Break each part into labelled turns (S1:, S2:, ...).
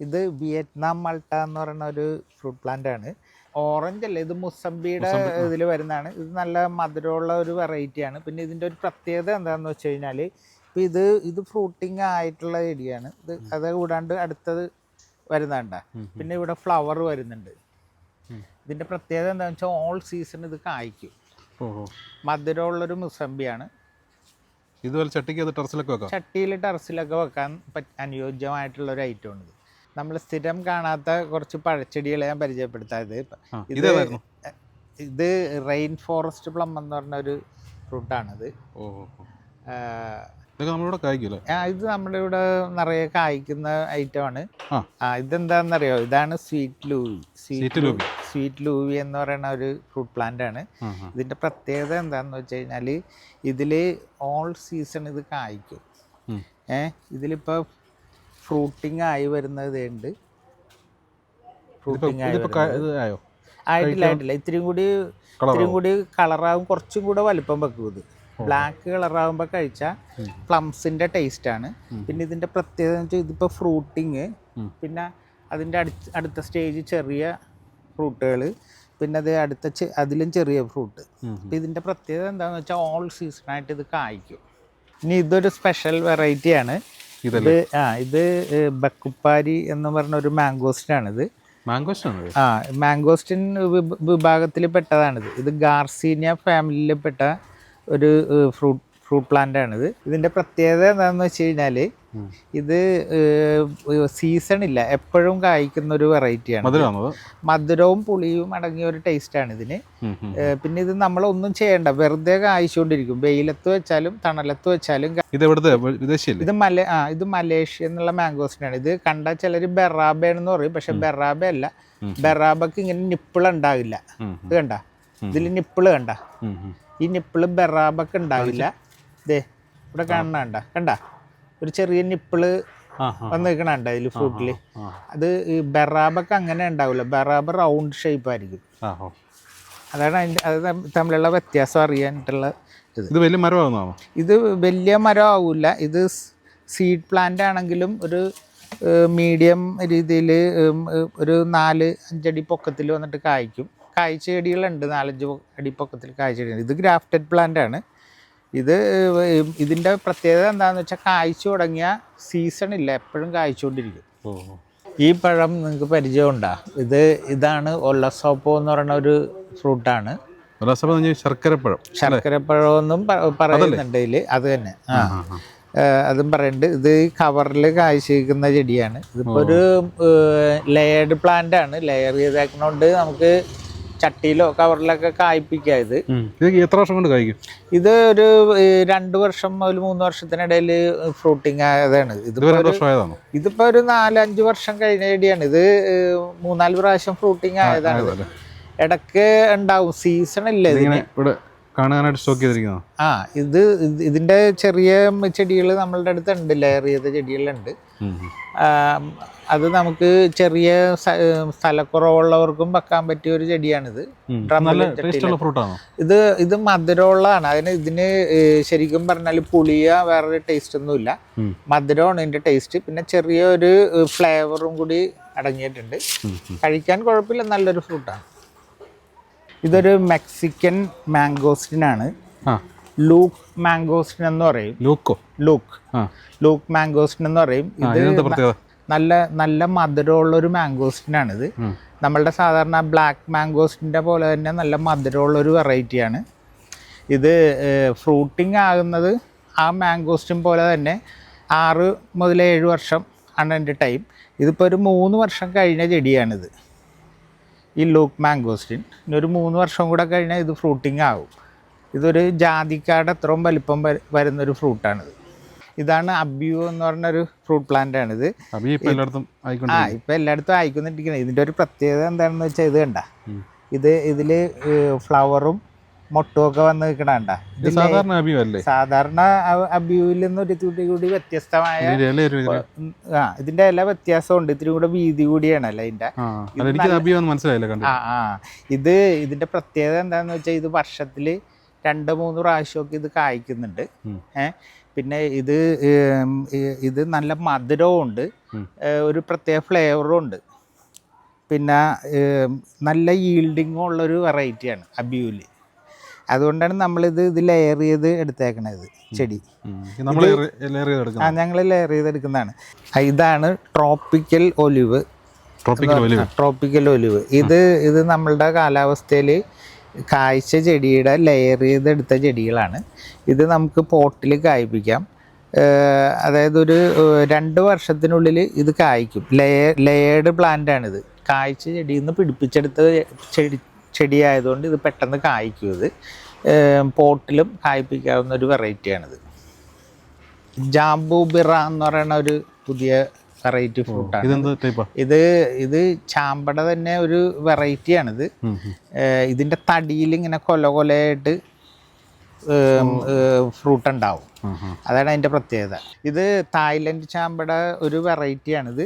S1: ഇത് വിയറ്റ്നാം മൾട്ട എന്ന് പറയുന്ന ഒരു ഫ്രൂട്ട് പ്ലാന്റ് ആണ്. ഓറഞ്ച് അല്ല? ഇത് മുസംബിയുടെ ഇതിൽ വരുന്നതാണ്. ഇത് നല്ല മധുരമുള്ള ഒരു വെറൈറ്റി ആണ്. പിന്നെ ഇതിന്റെ ഒരു പ്രത്യേകത എന്താണെന്ന് വെച്ച് കഴിഞ്ഞാൽ ഇപ്പം ഇത് ഇത് ഫ്രൂട്ടിങ് ആയിട്ടുള്ള ഏരിയയാണ് ഇത് അത് കൂടാണ്ട് അടുത്തത് വരുന്നുണ്ട പിന്നെ ഇവിടെ ഫ്ലവർ വരുന്നുണ്ട്. ഇതിന്റെ പ്രത്യേകത എന്താണെന്ന് വെച്ചാൽ ഓൾ സീസൺ ഇത് കായ്ക്കും. മധുരമുള്ളൊരു മുസംബിയാണ്.
S2: ഇതുപോലെ ചട്ടിക്ക് അത് ടെറസിലൊക്കെ വെക്കാം?
S1: ചട്ടിയിൽ ടെറസിലൊക്കെ വെക്കാൻ അനുയോജ്യമായിട്ടുള്ള ഒരു ഐറ്റം ഇത്. നമ്മൾ സ്ഥിരം കാണാത്ത കുറച്ച് പഴച്ചെടികളെ ഞാൻ പരിചയപ്പെടുത്താത് ഇത് ഇത് റെയിൻ ഫോറസ്റ്റ് പ്ലം എന്ന് പറഞ്ഞ ഒരു ഫ്രൂട്ടാണിത് ഇത് നമ്മുടെ ഇവിടെ നിറയെ കായ്ക്കുന്ന ഐറ്റമാണ് ഇതെന്താണെന്നറിയോ? ഇതാണ് സ്വീറ്റ് ലൂവി
S2: സ്വീറ്റ് ലൂവി
S1: സ്വീറ്റ് ലൂവി എന്ന് പറയുന്ന ഒരു ഫ്രൂട്ട് പ്ലാന്റ് ആണ്.
S2: ആ
S1: പ്രത്യേകത എന്താണെന്ന് വെച്ച് കഴിഞ്ഞാൽ ഇതിൽ ഓൾ സീസൺ ഇത് കായ്ക്കും.
S2: ഏഹ്
S1: ഇതിലിപ്പോ ഇതിലിപ്പോൾ ഫ്രൂട്ടിങ് ആയി വരുന്നത് ഉണ്ട്.
S2: ഇതിപ്പോ
S1: ഫ്രൂട്ടിങ്
S2: ഇതിപ്പോ ആയോ?
S1: ആയിട്ടില്ല ആയിട്ടില്ല. ഇത്തിരിയും കൂടി ഇത്രയും കൂടി കളറാവും കുറച്ചും കൂടെ വലിപ്പം വെക്കും ഇത്. ബ്ലാക്ക് കളറാകുമ്പോൾ കഴിച്ചാൽ പ്ലംസിന്റെ ടേസ്റ്റ് ആണ്. പിന്നെ ഇതിന്റെ പ്രത്യേകത എന്ന് വെച്ചാൽ ഇതിപ്പോൾ ഫ്രൂട്ടിങ് പിന്നെ അതിന്റെ അടുത്ത അടുത്ത സ്റ്റേജ് ചെറിയ ഫ്രൂട്ടുകൾ പിന്നെ അത് അടുത്ത അതിലും ചെറിയ ഫ്രൂട്ട്. അപ്പം ഇതിന്റെ പ്രത്യേകത എന്താണെന്ന് വെച്ചാൽ ഓൾ സീസണായിട്ട് ഇത് കായ്ക്കും. ഇനി ഇതൊരു സ്പെഷ്യൽ വെറൈറ്റി ആണ്.
S2: ഇതല്ലേ
S1: ഇത് ആ ഇത് ബക്കുപ്പാരി എന്ന് പറഞ്ഞ ഒരു മാംഗോസ്റ്റിനാണിത്.
S2: മാംഗോസ്റ്റാണ്
S1: ആ മാംഗോസ്റ്റിൻ വിഭ- വിഭാഗത്തിൽ പെട്ടതാണിത്. ഇത് ഗാർസീനിയ ഫാമിലിയിൽ പെട്ട ഒരു ഫ്രൂട്ട് ഫ്രൂട്ട് പ്ലാന്റ് ആണിത് ഇതിന്റെ പ്രത്യേകത എന്താണെന്ന് വെച്ച് കഴിഞ്ഞാൽ ഇത് സീസൺ ഇല്ല. എപ്പോഴും കായ്ക്കുന്ന ഒരു വെറൈറ്റിയാണ് മധുരവും പുളിയും അടങ്ങിയ ഒരു
S2: ടേസ്റ്റ് ആണ്
S1: ഇതിന്. പിന്നെ ഇത് നമ്മൾ ഒന്നും ചെയ്യണ്ട. വെറുതെ കായ്ച്ചുകൊണ്ടിരിക്കും വെയിലത്ത് വെച്ചാലും തണലത്ത് വെച്ചാലും
S2: ഇത്
S1: ഇത് മല ആ ഇത് മലേഷ്യ എന്നുള്ള മാംഗോസ്റ്റിനാണ് ഇത് കണ്ട ചിലർ ബെറാബേണെന്ന് പറയും. പക്ഷെ ബെറാബ അല്ല. ബെറാബക്ക് ഇങ്ങനെ നിപ്പിൾ ഉണ്ടാവില്ല. ഇത് കണ്ട? ഇതിൽ നിപ്പിൾ കണ്ട. ഈ നിപ്പിൾ ബെറാബക്ക് ഉണ്ടാവില്ല. ദേ ഇവിടെ കാണണ കണ്ട? കണ്ട? ഒരു ചെറിയ നിപ്പിൾ
S2: വന്നിരിക്കണുണ്ട് അതിൽ
S1: വന്ന് ഇതിൽ അത് ഈ ബറാബൊക്കെ അങ്ങനെ ഉണ്ടാവില്ല. ബെറാബ റൗണ്ട് ഷേപ്പ് ആയിരിക്കും. അതാണ് അതിന്റെ അത് തമ്മി- തമ്മിലുള്ള വ്യത്യാസം അറിയാനായിട്ടുള്ള ഇത്.
S2: ഇത് വലിയ മരമാകുന്നതാണോ
S1: ഇത് വലിയ മരം ആവില്ല ഇത് സീഡ് പ്ലാന്റ് ആണെങ്കിലും ഒരു മീഡിയം രീതിയിൽ ഒരു നാല് അഞ്ചടി പൊക്കത്തിൽ വന്നിട്ട് കായ്ക്കും. കായ്ച്ചെടികളുണ്ട് നാലഞ്ച് അടി പൊക്കത്തിൽ കായ്ച്ച ചെടികൾ. ഇത് ഗ്രാഫ്റ്റഡ് പ്ലാന്റ് ആണ്. ഇത് ഇതിന്റെ ഇതിന്റെ പ്രത്യേകത എന്താണെന്ന് വെച്ചാൽ കായ്ച്ചു തുടങ്ങിയ സീസൺ ഇല്ല എപ്പോഴും കായ്ച്ചുകൊണ്ടിരിക്കും. ഈ പഴം നിങ്ങൾക്ക് പരിചയമുണ്ടോ? ഇത് ഇതാണ് ഒല്ലസോപ്പോ എന്ന് പറയുന്ന ഒരു ഫ്രൂട്ടാണ്
S2: ശർക്കരപ്പഴം
S1: ശർക്കരപ്പഴമെന്നും പറയുന്നുണ്ട് ഇതിൽ അത് തന്നെ. അതും പറയുന്നുണ്ട് ഇത് കവറിൽ കാഴ്ചവെക്കുന്ന ചെടിയാണ്. ഇതിപ്പോ ഒരു ലെയർഡ് പ്ലാന്റ് ആണ്. ലെയർ ചെയ്തേക്കണോണ്ട് നമുക്ക് ചട്ടിയിലോ കവറിലൊക്കെ കായ്പ്പിക്കാം ഇത്.
S2: ഇത് എത്ര വർഷം കൊണ്ട് കായ്ക്കും?
S1: ഇത് ഒരു രണ്ട് വർഷം മുതൽ മൂന്ന് വർഷത്തിനിടയിൽ ഫ്രൂട്ടിങ് ആയതാണ്.
S2: ഇത്
S1: ഇതിപ്പോ ഇതിപ്പോ ഒരു നാലഞ്ച് വർഷം കഴിഞ്ഞ ചെടിയാണ് ഇത് മൂന്നാൽ പ്രാവശ്യം ഫ്രൂട്ടിങ് ആയതാണ്. ഇടയ്ക്ക് ഉണ്ടാവും. സീസൺ ഇല്ല ഇതിന്.
S2: കാണാനായിട്ട് സ്റ്റോക്ക് ചെയ്തിരിക്കുന്നത്?
S1: ആ ഇത് ഇതിന്റെ ഇതിന്റെ ചെറിയ ചെടികൾ നമ്മളുടെ അടുത്തുണ്ട് ഉണ്ട് ലെയർ ചെയ്ത ചെടികളുണ്ട്. അത് നമുക്ക് ചെറിയ സ്ഥലക്കുറവുള്ളവർക്കും വെക്കാൻ പറ്റിയ ഒരു ചെടിയാണിത്. ഇത് ഇത് മധുരമുള്ളതാണ്. അതിന് ഇതിന് ശരിക്കും പറഞ്ഞാൽ പുളിയ വേറൊരു ടേസ്റ്റ് ഒന്നുമില്ല
S2: ഇല്ല.
S1: മധുരമാണ് ഇതിന്റെ ടേസ്റ്റ് പിന്നെ ചെറിയൊരു ഫ്ലേവറും കൂടി അടങ്ങിയിട്ടുണ്ട്. കഴിക്കാൻ കുഴപ്പമില്ല നല്ലൊരു ഫ്രൂട്ടാണ് ഇതൊരു മെക്സിക്കൻ മാംഗോസ്റ്റിനാണ്. ലൂക്ക് മാംഗോസ്റ്റിൻ എന്ന് പറയും.
S2: ലൂക്കോ?
S1: ലൂക്ക്. ലൂക്ക് മാംഗോസ്റ്റിൻ എന്ന് പറയും. ഇത് നല്ല നല്ല മധുരമുള്ള ഒരു മാംഗോസ്റ്റിനാണ്
S2: ഇത്
S1: നമ്മളുടെ സാധാരണ ബ്ലാക്ക് മാംഗോസ്റ്റിന്റെ പോലെ തന്നെ നല്ല മധുരമുള്ള ഒരു വെറൈറ്റിയാണ്. ഇത് ഫ്രൂട്ടിങ് ആകുന്നത് ആ മാംഗോസ്റ്റിൻ പോലെ തന്നെ ആറ് മുതൽ ഏഴ് വർഷം ആണ് എന്റെ ടൈം. ഇതിപ്പോൾ ഒരു മൂന്ന് വർഷം കഴിഞ്ഞ ചെടിയാണിത്. ഈ ലൂക്ക് മാംഗോസ്റ്റിൻ ഇനി ഒരു മൂന്ന് വർഷം കൂടെ കഴിഞ്ഞാൽ ഇത് ഫ്രൂട്ടിങ് ആവും ഇതൊരു ജാതിക്കാട് അത്രയും വലിപ്പം വര- വരുന്നൊരു ഫ്രൂട്ടാണിത്. ഇതാണ് അബ്യൂ എന്ന് പറഞ്ഞൊരു ഫ്രൂട്ട് പ്ലാന്റ് ആണിത്. ആ ഇപ്പം എല്ലായിടത്തും ആയിക്കൊണ്ടിരിക്കുന്നത് ഇതിന്റെ ഒരു പ്രത്യേകത എന്താണെന്ന് വെച്ചാൽ ഇത് കണ്ട. ഇത് ഇതിൽ ഫ്ലവറും മൊട്ടും ഒക്കെ വന്ന് നിൽക്കണണ്ട
S2: സാധാരണ അഭിയോ അല്ലേ?
S1: സാധാരണ അബിയുവിൽ നിന്ന് ഒരു തുടി കൂടി വ്യത്യസ്തമായ
S2: ഇതിന്റെ എല്ലാ ഒരു ഉണ്ട്
S1: ഉം, ആ ഇതിന്റെ ഇല വ്യത്യാസമുണ്ട്. ഇത്തിരി കൂടെ വീതി കൂടിയാണല്ലോ
S2: എന്ന് മനസ്സിലായില്ല
S1: ആ ആ. ഇത് ഇതിന്റെ പ്രത്യേകത എന്താന്ന് വെച്ചാൽ ഇത് വർഷത്തിൽ രണ്ട് മൂന്ന് പ്രാവശ്യമൊക്കെ ഇത് കായ്ക്കുന്നുണ്ട്. ഏഹ് പിന്നെ ഇത് ഇത് നല്ല മധുരവും ഉണ്ട്. ഒരു പ്രത്യേക ഫ്ലേവറും ഉണ്ട്. പിന്നെ നല്ല ഈൽഡിങ്ങും ഉള്ളൊരു വെറൈറ്റിയാണ് അബിയൂൽ. അതുകൊണ്ടാണ് നമ്മളിത് ഇത് ലെയർ ചെയ്ത് എടുത്തേക്കണത് ചെടി.
S2: ചെയ്ത്
S1: ആ ഞങ്ങൾ ലെയർ ചെയ്തെടുക്കുന്നതാണ്. ആ, ഇതാണ് ട്രോപ്പിക്കൽ ഒലിവ്
S2: ട്രോപ്പിക്കൽ
S1: ഒലിവ് ഇത് ഇത് നമ്മളുടെ കാലാവസ്ഥയിൽ കായ്ച്ച ചെടിയുടെ ലെയർ ചെയ്തെടുത്ത ചെടികളാണ്. ഇത് നമുക്ക് പോട്ടിൽ കായ്പ്പിക്കാം. അതായത് ഒരു രണ്ട് വർഷത്തിനുള്ളിൽ ഇത് കായ്ക്കും. ലെയർ ലെയേർഡ് പ്ലാന്റ് ആണിത്. കായ്ച്ച ചെടിയിൽ നിന്ന് പിടിപ്പിച്ചെടുത്ത ചെടി ചെടി ആയതുകൊണ്ട് ഇത് പെട്ടെന്ന് കായ്ക്കും ഇത്. പോട്ടിലും കായ്പ്പിക്കാവുന്ന ഒരു വെറൈറ്റിയാണിത്. ജാംബു ബിറ എന്ന് പറയുന്ന ഒരു പുതിയ വെറൈറ്റി ഫ്രൂട്ടാണ്. ഇത് ഇത് ചാമ്പട തന്നെ ഒരു വെറൈറ്റിയാണിത്. ഇതിന്റെ തടിയിൽ ഇങ്ങനെ കൊല കൊലയായിട്ട് ഫ്രൂട്ട് ഉണ്ടാവും അതാണ് അതിന്റെ പ്രത്യേകത. ഇത് തായ്ലൻഡ് ചാമ്പട ഒരു വെറൈറ്റിയാണിത്.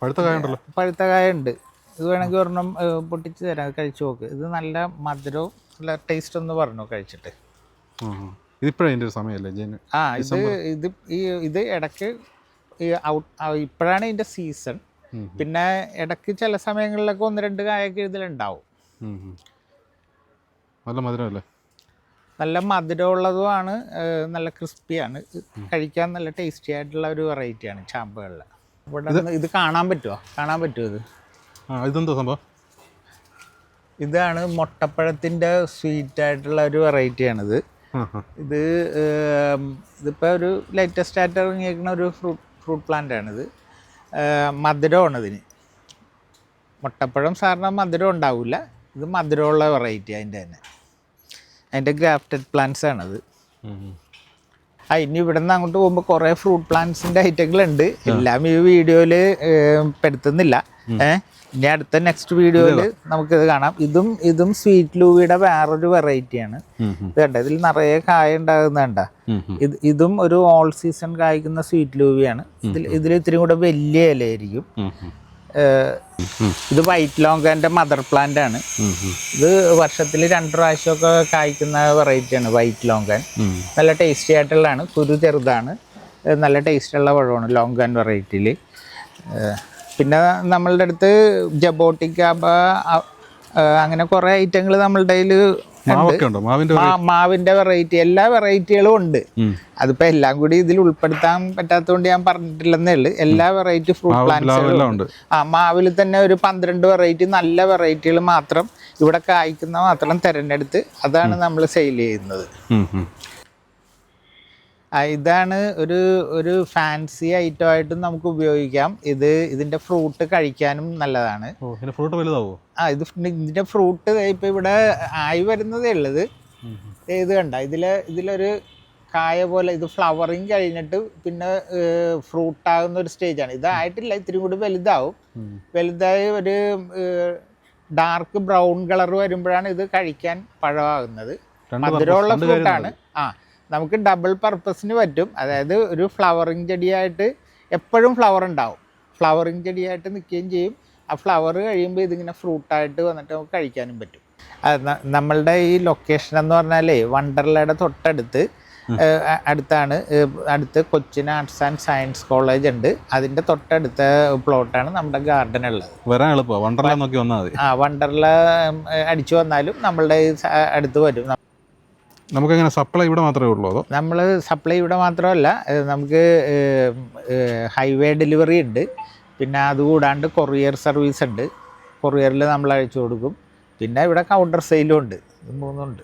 S2: പഴുത്ത കായ ഉണ്ടല്ലോ.
S1: പഴുത്ത കായ ഉണ്ട്. ഇത് വേണമെങ്കിൽ ഒരെണ്ണം പൊട്ടിച്ച് തരാം. കഴിച്ചു നോക്ക്. ഇത് നല്ല മധുരവും നല്ല ടേസ്റ്റ് ഒന്ന് പറഞ്ഞു കഴിച്ചിട്ട്.
S2: ഇതിപ്പോഴേ അതിന്റെ ഒരു സമയമല്ലേ?
S1: ആ ഇത് ഇത് ഈ ഇത് ഇടയ്ക്ക് ഈ ഔട്ട് ഇപ്പോഴാണ് ഇതിന്റെ സീസൺ പിന്നെ ഇടയ്ക്ക് ചില സമയങ്ങളിലൊക്കെ ഒന്ന് രണ്ട് കായൊക്കെ ഇതിലുണ്ടാവും.
S2: നല്ല മധുരമല്ലേ?
S1: നല്ല മധുരമുള്ളതുമാണ് നല്ല ക്രിസ്പിയാണ്. കഴിക്കാൻ നല്ല ടേസ്റ്റി ആയിട്ടുള്ള ഒരു വെറൈറ്റിയാണ് ചാമ്പകളിൽ ഇവിടെ ഇത് കാണാൻ പറ്റുമോ കാണാൻ പറ്റുമോ ഇത്?
S2: ആ ഇതെന്താ സംഭവം?
S1: ഇതാണ് മുട്ടപ്പഴത്തിന്റെ സ്വീറ്റ് ആയിട്ടുള്ള ഒരു വെറൈറ്റിയാണിത്. ഇത് ഇതിപ്പോൾ ഒരു ലേറ്റസ്റ്റ് ആയിട്ട് ഇറങ്ങിയിരിക്കുന്ന ഒരു ഫ്രൂട്ട് ഫ്രൂട്ട് പ്ലാന്റ് ആണിത് മധുരമാണ് ഇതിന്. മുട്ടപ്പഴം സാറിന് മധുരം ഉണ്ടാവില്ല. ഇത് മധുരമുള്ള വെറൈറ്റി അതിന്റെ തന്നെ. അതിന്റെ ഗ്രാഫ്റ്റഡ് പ്ലാന്റ്സ് ആണത് ആ ഇനി ഇവിടെ നിന്ന് അങ്ങോട്ട് പോകുമ്പോൾ കുറേ ഫ്രൂട്ട് പ്ലാന്റ്സിന്റെ ഐറ്റങ്ങളുണ്ട്. എല്ലാം ഈ വീഡിയോയിൽ പെടുത്തുന്നില്ല. ഏഹ് ഇനി അടുത്ത നെക്സ്റ്റ് വീഡിയോയിൽ നമുക്കിത് കാണാം. ഇതും ഇതും സ്വീറ്റ് ലൂവിയുടെ വേറൊരു വെറൈറ്റിയാണ് ഇത് കണ്ട? ഇതിൽ നിറയെ കായ ഉണ്ടാകുന്നുണ്ട ഇത് ഇതും ഒരു ഓൾ സീസൺ കായ്ക്കുന്ന സ്വീറ്റ് ലൂവിയാണ് ഇതിൽ ഇതിൽ ഇത്തിരി കൂടെ വലിയ ഇലയായിരിക്കും. ഇത് വൈറ്റ് ലോങ്കന്റെ മദർ പ്ലാന്റ് ആണ്. ഇത് വർഷത്തിൽ രണ്ട് പ്രാവശ്യമൊക്കെ കായ്ക്കുന്ന വെറൈറ്റിയാണ് വൈറ്റ് ലോങ്കൻ നല്ല ടേസ്റ്റി ആയിട്ടുള്ളതാണ്. കുരു ചെറുതാണ്. നല്ല നല്ല ടേസ്റ്റുള്ള പഴമാണ് ലോങ്കൻ വെറൈറ്റിയിൽ പിന്നെ നമ്മളുടെ അടുത്ത് ജബോട്ടിക്കാബ അങ്ങനെ കുറേ ഐറ്റങ്ങൾ നമ്മളുടെ കയ്യിൽ മാവിന്റെ വെറൈറ്റി എല്ലാ വെറൈറ്റികളും ഉണ്ട്. അതിപ്പോ എല്ലാം കൂടി ഇതിൽ ഉൾപ്പെടുത്താൻ പറ്റാത്തതുകൊണ്ട് ഞാൻ പറഞ്ഞിട്ടില്ലെന്നേ ഉള്ളു. എല്ലാ വെറൈറ്റി ഫ്രൂട്ട് പ്ലാന്റ്സുകളും
S2: ഉണ്ട്.
S1: ആ മാവിൽ തന്നെ ഒരു പന്ത്രണ്ട് വെറൈറ്റി നല്ല വെറൈറ്റികൾ മാത്രം ഇവിടെ കായ്ക്കുന്ന മാത്രം തിരഞ്ഞെടുത്ത് അതാണ് നമ്മൾ സെയിൽ ചെയ്യുന്നത്. ഇതാണ് ഒരു ഒരു ഫാൻസി ഐറ്റം ആയിട്ടും നമുക്ക് ഉപയോഗിക്കാം. ഇത് ഇതിന്റെ ഫ്രൂട്ട് കഴിക്കാനും നല്ലതാണ്.
S2: ഫ്രൂട്ട് വലുതാവോ?
S1: ആ ഇത് ഇതിന്റെ ഫ്രൂട്ട് ഇപ്പൊ ഇവിടെ ആയി വരുന്നതേ ഉള്ളത്. ഇത് കണ്ട ഇതിൽ ഇതിലൊരു കായ പോലെ ഇത് ഫ്ലവറിങ് കഴിഞ്ഞിട്ട് പിന്നെ ഫ്രൂട്ട് ആകുന്ന ഒരു സ്റ്റേജാണ് ഇതായിട്ടില്ല ഇത്തിരി കൂടി വലുതാവും. വലുതായി ഒരു ഡാർക്ക് ബ്രൗൺ കളർ വരുമ്പോഴാണ് ഇത് കഴിക്കാൻ പഴമാകുന്നത് മധുരമുള്ള ഫ്രൂട്ടാണ് ആ നമുക്ക് ഡബിൾ പർപ്പസിന് പറ്റും. അതായത് ഒരു ഫ്ലവറിങ് ചെടിയായിട്ട് എപ്പോഴും ഫ്ലവർ ഉണ്ടാവും. ഫ്ലവറിങ് ചെടിയായിട്ട് നിൽക്കുകയും ചെയ്യും. ആ ഫ്ലവർ കഴിയുമ്പോൾ ഇതിങ്ങനെ ഫ്രൂട്ടായിട്ട് വന്നിട്ട് നമുക്ക് കഴിക്കാനും പറ്റും. നമ്മളുടെ ഈ ലൊക്കേഷൻ എന്ന് പറഞ്ഞാലേ വണ്ടർലയുടെ തൊട്ടടുത്ത് അടുത്താണ് അടുത്ത് Cochin arts and science college ഉണ്ട്. അതിന്റെ തൊട്ടടുത്ത പ്ലോട്ടാണ് നമ്മുടെ ഗാർഡൻ ഉള്ളത്.
S2: വരാൻ എളുപ്പമാണ് വണ്ടർല നോക്കി വന്നാൽ മതി.
S1: ആ വണ്ടർല അടിച്ചു വന്നാലും നമ്മളുടെ അടുത്ത് വരും.
S2: നമുക്കെങ്ങനെ സപ്ലൈ ഇവിടെ മാത്രമേ ഉള്ളൂ അതോ?
S1: നമ്മൾ സപ്ലൈ ഇവിടെ മാത്രമല്ല നമുക്ക് ഹൈവേ ഡെലിവറി ഉണ്ട്. പിന്നെ അതുകൂടാണ്ട് കൊറിയർ സർവീസ് ഉണ്ട്. കൊറിയറിൽ നമ്മൾ അയച്ചു കൊടുക്കും. പിന്നെ ഇവിടെ കൗണ്ടർ സെയിലും ഉണ്ട്. മൂന്നുണ്ട്